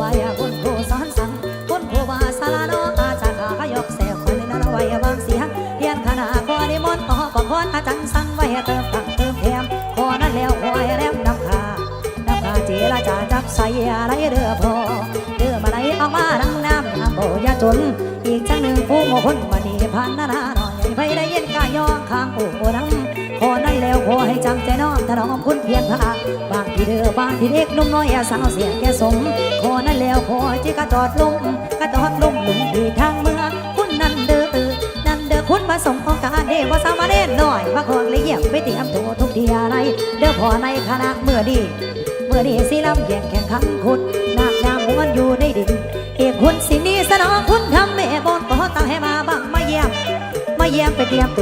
วายคนโคสอนสังคนโควาสารานออาจารย์ขายกเสคนในนั้นไว้บางเสียงเรียนคณะคอนิมนต์ก็คอนอาจารย์สังไว้เติมตังเติมแถมคอนั้นแล้วคอยแรมนำคานำคาเจรจาจับใส่อะไรเด้อพอเด้อมาไหนเามาดังน้ำน้ำโบยาจน อีกจังหนึ่งผู้มคลวันนี้พันนาหน่อยไปได้เย็นกายองข้างโอ้น้ำ ขอนั้นแล้วขอให้จำใจน้อมถนอมคุณเพียงพาบางที่เด้อบางที่เด็กนุ่มน้อยสาวเสียงแก่สมขอนั้นแล้วขอจิกระจอดลุ่มกระจอดลุ่มหลุมที่ทางเมืองคุณนั่นเด้อนั่นเด้อคุณมาส่งโอกาสเดว่าสามาเล่นหน่อยมาขอเลยเยี่ยมไปเตรียมตัวทุกทีอะไรเด้อพอในคณะเมื่อดีเมื่อนี้สิลำแย่งแข่งขันขุดนาคงามม้วนอยู่ในดินเอกคุณสินีสนองคุณทำแม่บนขอตั้งให้มาบังมาเยี่ยมมาเยี่ยมไปเตรียมตัว